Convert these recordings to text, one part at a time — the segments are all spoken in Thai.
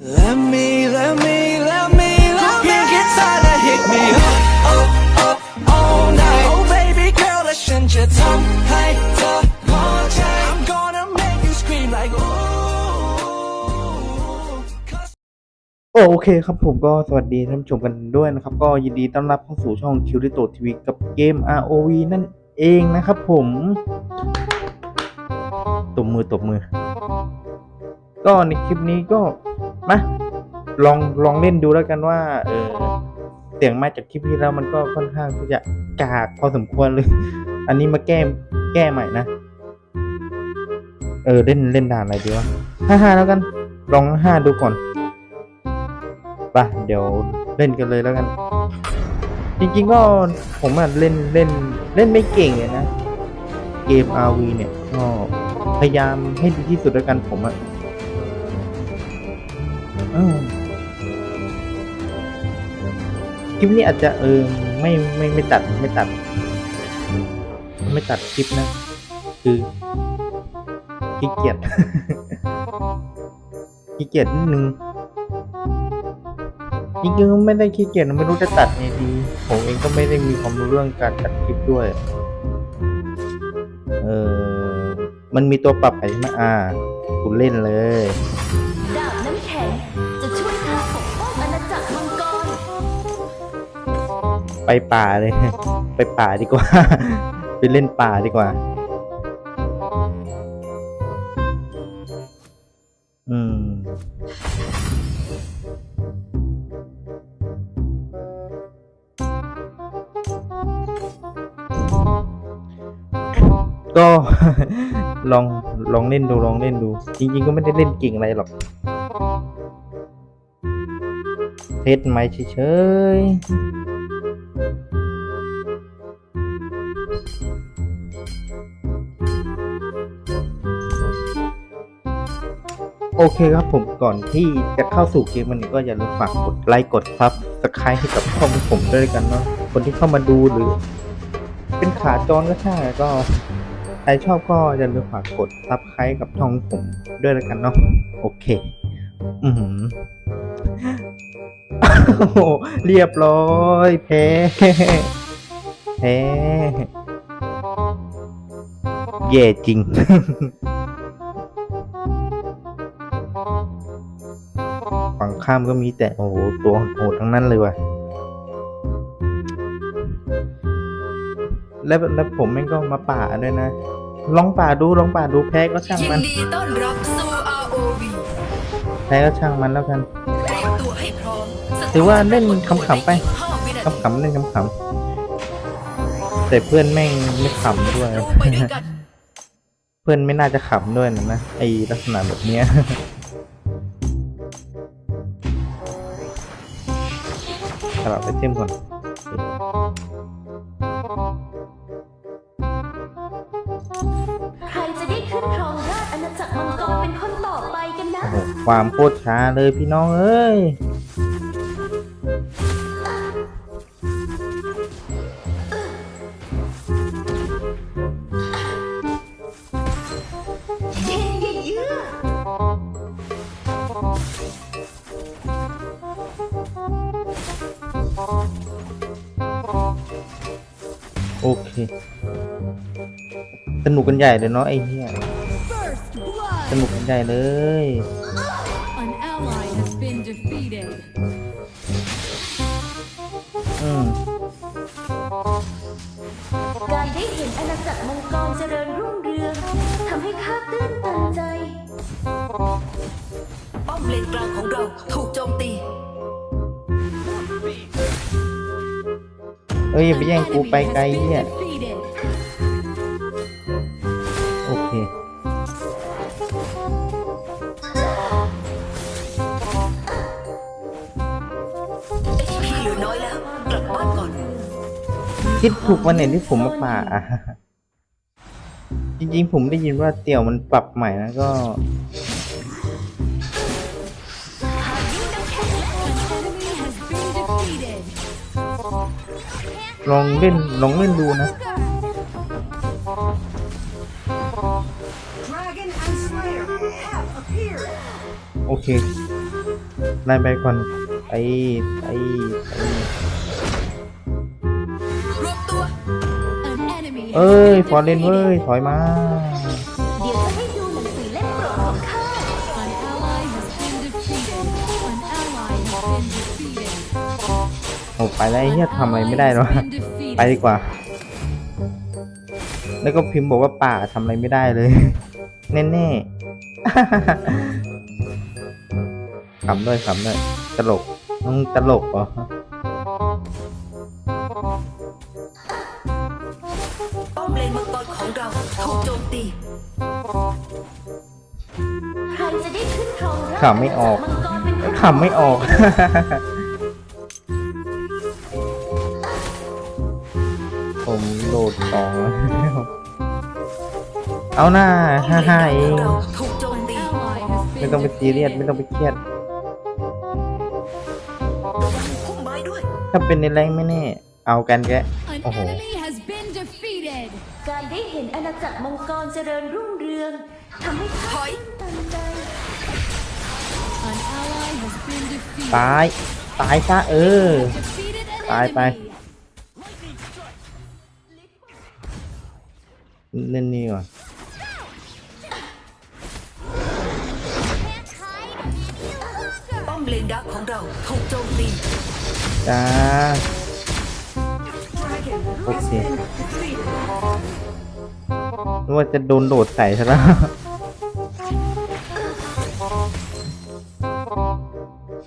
Let me, let me, let me, let me get tired of hit me up, up, up all night. Oh baby girl, และฉันจะทำให้เธอพอใจ I'm gonna make you scream like ooh. 'Cause โอเคครับผมก็สวัสดีท่านผู้ชมกันด้วยนะครับ ก็ยินดีต้อนรับเข้าสู่ช่องคิวริโตทีวีกับเกม ROV นั่นเองนะครับผมตบมือตบมือ ก็ในคลิปนี้ก็ มาลองลองเล่นดูแล้วกันว่า เออเสียงมาจากคลิปที่แล้วมันก็ค่อนข้างที่จะกากพอสมควรเลย อันนี้มาแก้แก้ใหม่นะ เออเล่นเล่นด่านอะไรดีวะห้าห้าแล้วกัน ลองห้าดูก่อนไปเดี๋ยวเล่นกันเลยแล้วกัน จริงๆก็ผมอะเล่นเล่นเล่นไม่เก่งเลยนะ เกม RV เนี่ยก็พยายามให้ดีที่สุดแล้วกันผมอะ ออคลิปนี้อาจจะเออไม่ไม่ไม่ตัดไม่ตัด ไม่ตัดคลิปนะ คือขี้เกียจขี้เกียจนิดนึงจริงๆก็ไม่ได้ขี้เกียจไม่รู้จะตัดไงดี ผมเองก็ไม่ได้มีความรู้เรื่องการตัดคลิปด้วย เออมันมีตัวปรับไปใช่ไหมอ่าคุณเล่นเลย ไปป่าเลย ไปป่าดีกว่า ไปเล่นป่าดีกว่า อืม ก็ลองลองเล่นดูลองเล่นดู จริง ๆ ก็ไม่ได้เล่นเก่งอะไรหรอกเทสไหมเฉยๆ โอเคครับผมก่อนที่จะเข้าสู่เกมมันก็อย่าลืมฝากกดไลค์กดซับสไครต์ให้กับช่องผมด้วยกันเนาะคนที่เข้ามาดูหรือ เป็นขาจรก็ใช่ก็ใครชอบก็อย่าลืมฝากกดซับสไครต์กับช่องผมด้วยแล้วกันเนาะโอเค อือหือโอ้โหเรียบร้อยแพ้แพ้แย่จริง ข้ามก็มีแต่ โอ้โห ตัวโหดทั้งนั้นเลยว่ะ แล้วแล้วผมแม่งก็มาป่าด้วยนะ ลองป่าดู ลองป่าดูแพ้ก็ช่างยิมัน นดีต้อนรับสู่ ROV แพ้ก็ช่างมันแล้วกัน เตรียมตัวให้พร้อมถือว่าเล่นขำๆไป ห้าวินาทีขำๆเล่นขำๆแต่เพื่อนแม่งไม่ขำด้วย เราไปด้วยกัน เพื่อนไม่น่าจะขำด้วยนะนะไอลักษณะแบบเนี้ย สลับไปเต็มก่อน ใครจะได้ขึ้นครองราชย์อาณาจักรมังกรเป็นคนต่อไปกันนะโอ้โหความโคตรช้าเลยพี่น้องเอ้ย โอเค สนุกกันใหญ่เลยเนาะไอ้เหี้ย First blood! สนุกกันใหญ่เลย อ้ยอย่าไปแย่งกูไปไกลเนี่ยโอเค HP เหลือน้อยแล้วกลับบ้านก่อนคิดถูกวันไหนที่ผมมาป่าอะจริงๆผมได้ยินว่าเตี่ยวมันปรับใหม่นะก็ ลองเล่นลองเล่นดูนะ Dragon and Slayer have appeared. โอเคไล่ไปก่อนไปไปไปรวมตัว An enemy เอ้ย has ฟอร์เรน been เว้ย defeated. ถอยมา ไปแล้วไอ้ An เฮียทำอะไรไม่ได้ ally หรอ has been ไปดี defeated. กว่า แล้วก็พิมพ์บอกว่าป่าทำอะไรไม่ได้เลย แน่ๆขำด้วยขำด้วยตลกมึงตลกเหรอป้อมเลนมังกรของเราถูกโจมตีใครจะได้ขึ้นครองราชขำไม่ออกมังกรเป็นคนขำไม่ออก เอาหน้าป้อมฮ่าเลนฮ่าดาเอวของงเราถูกโจม An ตี ally has ไม่ been ต้องไปซีเรียส defeated. ไม่ต้องไปเครียดพุ่มไม้ด้วยถ้าเป็นในแรงไม่แน่ เอากันแก An Oh. enemy has been defeated. การได้เห็นอาณาจักรมังกรเจริญรุ่งเรืองทำให้ถข้าอยตันใจ An ally has been defeated. ตาย ตายซะเออ Defeated an ตายไป enemy. เล่นนี่ก่อน มเลนดักของเราถูกโจมตีจ้าโอเคนึกว่าจะโดนโดดใส่ซะแล้ว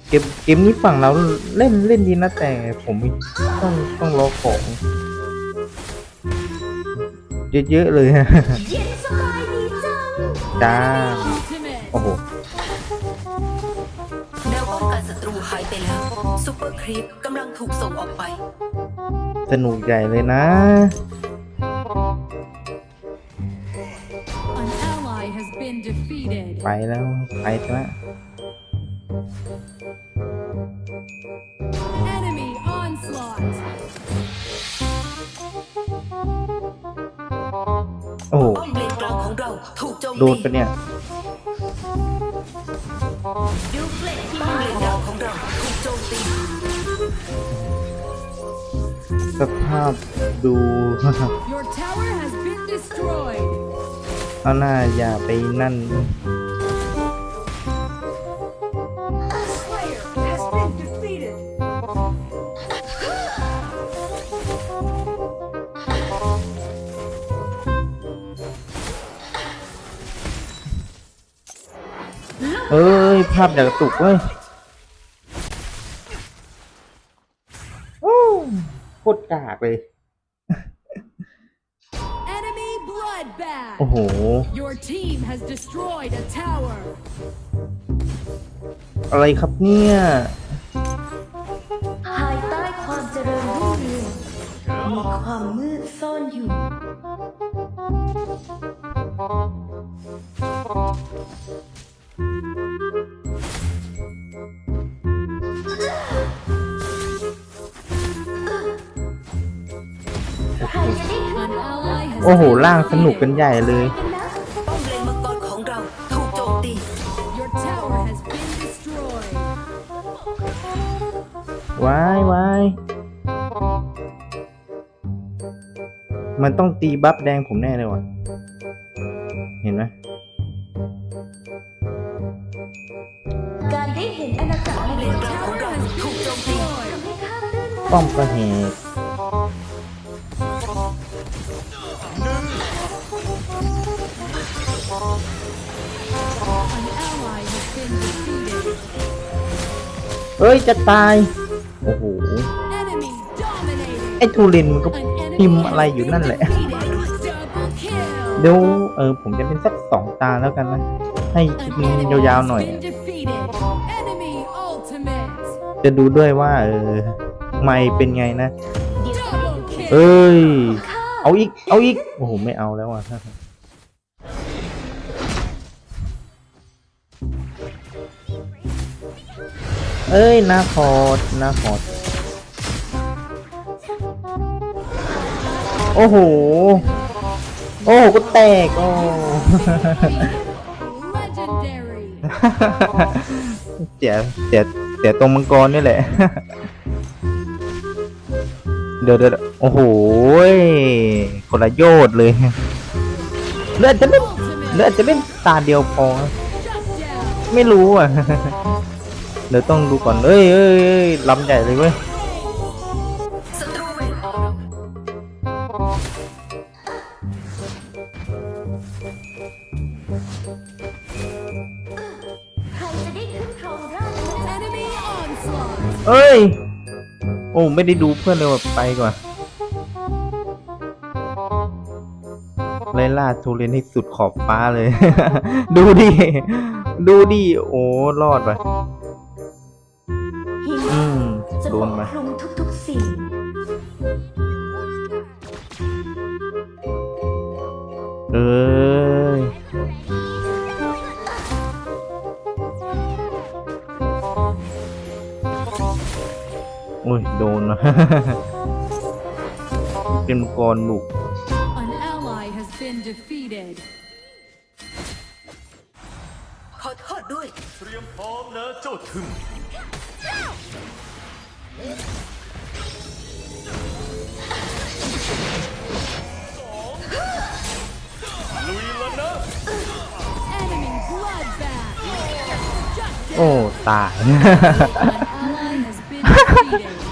เกมเกมนี้ฝั่งเราเล่นเล่นดีนะแต่ผมต้องต้องรอของ เยอะๆเลยฮะเย็นสบายดีจังจ้า ครีปกำลังถูกส่งออกไป สนุกใหญ่เลยนะ An ally has been defeated. ไปแล้วไปซะ Enemy onslaught. โอ้โหป้อมเลนกลางของเราถูกโจมโดนตีปะเนี่ย ภาพดู Your tower has been destroyed. เอาหน้าอย่าไปนั่น เอ้ย ภาพอยากกระตุกเว้ย กากเลย Enemy bloodbath. โอ้โห Your team has destroyed a tower. อะไรครับเนี่ย ภายใต้ความเจริญรุ่งเรืองมีความมืดซ่อนอยู่ โอ้โห been ล่างสนุกกัน defeated. ใหญ่เลยกันนะป้อมเลนมังกรของเราถูกโจมตี Your tower has been destroyed. ว้ายว้ายมันต้องตีบัฟแดงผมแน่เลยว่ะ เห็นไหมการได้เห็นอาณาจักรมังเลกนรกลางของเราถูกโจมตีทำให้ข้าตื่นตันป้อมกระเหก เอ้ยจะตาย โอ้โห ไอ้ทูรินมันก็พิมพ์อะไรอยู่นั่นแหละ เดี๋ยวเออผมจะเป็นสักสองตาแล้วกันนะ ให้คลิปนี้ยาวๆหน่อย จะดูด้วยว่าเออไม่เป็นไงนะเดี๋ยวจะให้ Double ดู kill. เอ้ย เอาอีก เอาอีก โอ้โห ไม่เอาแล้วอะ เอ้ยนาคอดนาคอดโอ้โห โอ้ก็แตกโอ้ เสียเสียสียตรงมังกรนี่แหละ เดี๋ยวเดี๋ยวโอ้โหคนละโยดเลย เลือดจะเล่นเลือดจะเล่นตาเดียวพอ ไม่รู้อะ เดี๋ยวต้องดูก่อนเอ้ยเอ้ยเอ้ยลำใหญ่เลยเว้ยเวทใครจะได้ขึ้นครองราชย์ Enemy onslaught. เอ้ย โอ้ไม่ได้ดูเพื่อนเลยว่ะไปก่อนไล่ล่าทูเรนให้สุดขอบฟ้าเลย ดูดิ ดูดิ โอ้ รอดไป จะโดปนกไปคลุมทุกๆสิ่ง เอ้ยโอ้ย โดนนะ เป็นมังกรบุก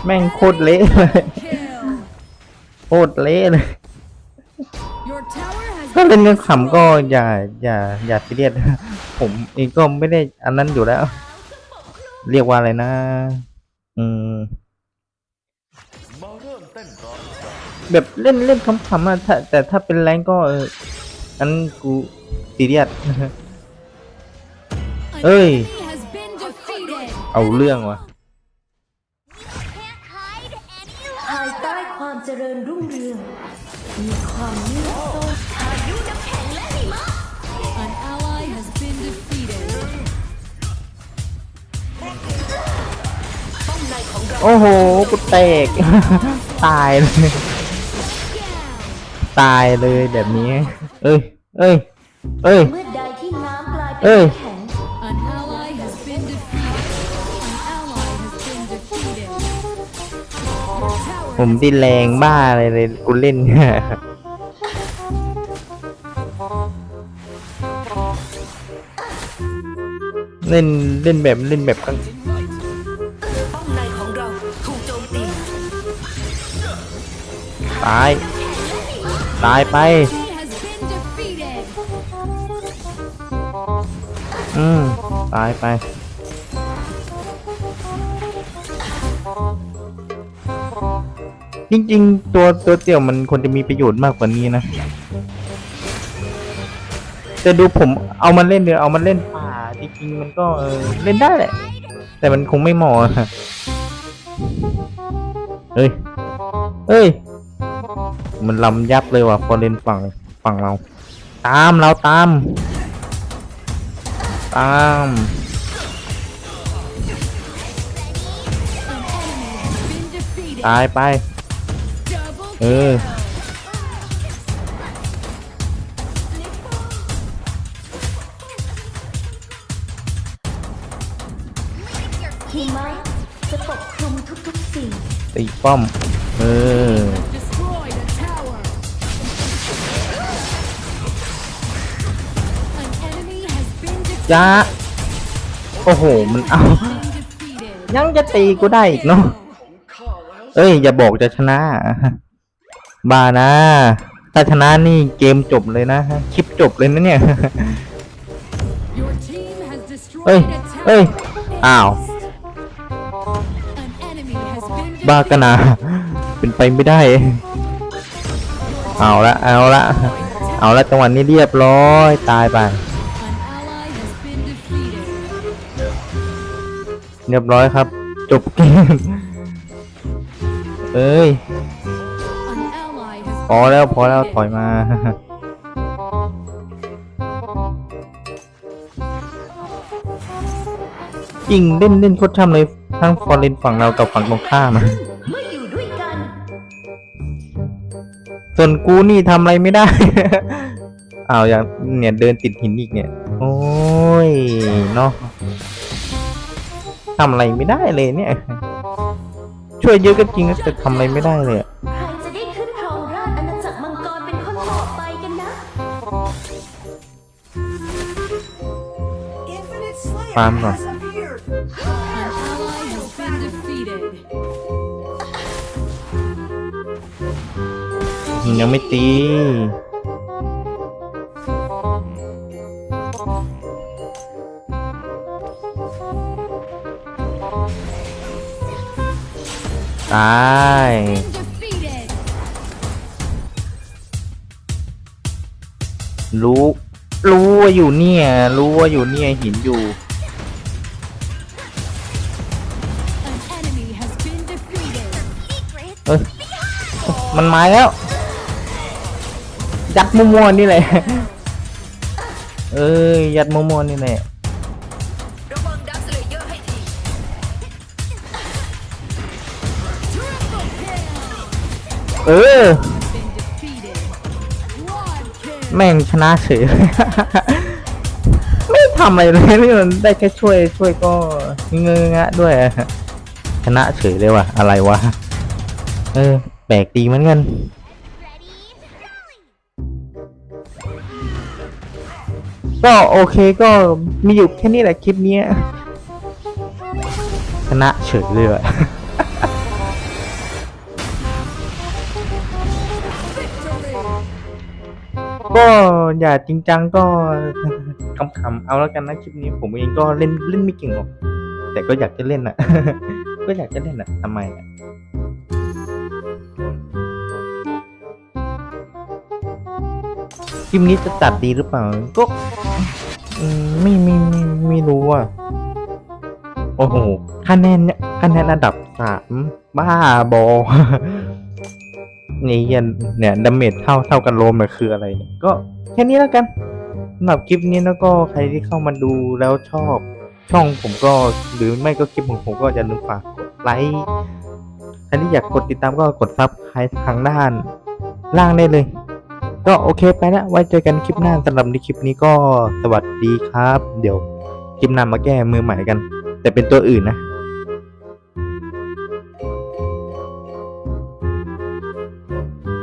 แม่งโคตรเละเลยโคตรเละเลยก็เล่นกันขำก็อย่าอย่าอย่าซีเรียสผมเองก็ไม่ได้อันนั้นอยู่แล้ว เรียกว่าอะไรนะ อืมแบบเล่นเล่นขำๆอะแต่ถ้าเป็นแรงก็อันกูซีเรียส An Ê. enemy has been defeated. เอาเรื่องวะภายใต้ความเจริญรุ่งเรือง มีความมืดโซนพายุน้ำแข็งและหิมะ An ally has been defeated. ป้อมในของเราโอ้โหกูแตก ตายเลย ตายเลยแบบนี้ เอ้ย เอ้ย เอ้ย เมื่อใดที่น้ำกลายเป็นเอ้ย น้ำแข็ง ผมดิแรงบ้าเลยเลยกูเล่นเล่นเล่นแบบเล่นแบบข้างป้อมในของเราถูกโจมตีตาย ตายไป อืม ตายไป จริง ๆ ตัวตัวเตี่ยวมันควรจะมีประโยชน์มากกว่านี้นะแต่ดูผมเอามันเล่นเดี๋ยวเอามันเล่นป่าจริงๆมันก็เออเล่นได้แหละแต่มันคงไม่เหมาะเฮ้ยเฮ้ย มันลำยับเลยว่ะพอเล่นฝั่งฝั่งเรา ตามเราตาม ตามตายไป เออ หิมะจะปกคลุมทุกๆสิ่ง ตีป้อม เออ destroyed a tower. An enemy has been de- จ้าโอ้โห มันเอา Been defeated. ยังจะตีกูได้อีกเนาะ เอ้ย อย่าบอกจะชนะ บ้านะ ถ้าชนะนี่เกมจบเลยนะ คลิปจบเลยนะเนี่ย Your team has destroyed เอ้ย a tower. เอ้ย อ้าว An enemy has been บ้ากันนะ เป็นไปไม่ได้ เอาละ เอาละ เอาละจังหวะนี้เรียบร้อย ตายไป An ally has been defeated. เรียบร้อยครับ จบเกมเอ้ย อแล้วพอแล้วถอยมา จริงเล่นเล่นโคตรช่ำเลยทั้งฟอร์เรนฝั่งเรากับฝั่งตรงข้ามอะส่วนกูนี่ทำอะไรไม่ได้ อ้าวอย่างเนี่ยเดินติดหินอีกเนี่ย โอ้ยเนาะทำอะไรไม่ได้เลยเนี่ย ช่วยเยอะก็จริงแต่ทำอะไรไม่ได้เลยอะ ฟาร์มก่อน An ally has been defeated. ยังไม่ตีตายรู้ รู้ว่าอยู่เนี่ย รู้ว่าอยู่เนี่ยหินอยู่ มันมาแล้ว ยัดมั่วๆนี่แหละ เอ้ย ยัดมั่วๆนี่แหละระวังดักสเลเยอร์ให้ทีเออ Been defeated. Quad kill. แม่งชนะเฉย ไม่ทำอะไรเลยนี่มันได้แค่ช่วยช่วยก็เงืงะด้วยอะชนะเฉยเลยว่ะ อะไรวะ เออแปลกดีเหมือนกันก็โอเคก็มีอยู่แค่นี้แหละคลิปนี้ชนะเฉยเลยว่ะก็อย่าจริงจังก็ขำๆเอาแล้วกันนะคลิปนี้ผมเองก็เล่นเล่นไม่เก่งหรอกแต่ก็อยากจะเล่นอะ ก็อยากจะเล่นอะทำไมอะ คลิปนี้จะตัดดีหรือเปล่า ก็ไม่ไม่ไม่ไม่รู้อะ โอ้โหคะแนนเนี่ยคะแนนระดับสามบ้าบอนี่ยันเนี่ยดาเมจเท่าเท่ากันโลมเนี่ยคืออะไรเนี่ยก็แค่นี้แล้วกันสำหรับคลิปนี้แล้วก็ใครที่เข้ามาดูแล้วชอบช่องผมก็หรือไม่ก็คลิปของผมก็อย่าลืมฝากกดไลค์ใครที่อยากกดติดตามก็กดซับใครทางด้านล่างได้เลย ก็โอเคไปละไว้เจอกันคลิปหน้าสำหรับในคลิปนี้ก็สวัสดีครับ เดี๋ยวคลิปหน้ามาแก้มือใหม่กัน แต่เป็นตัวอื่นนะ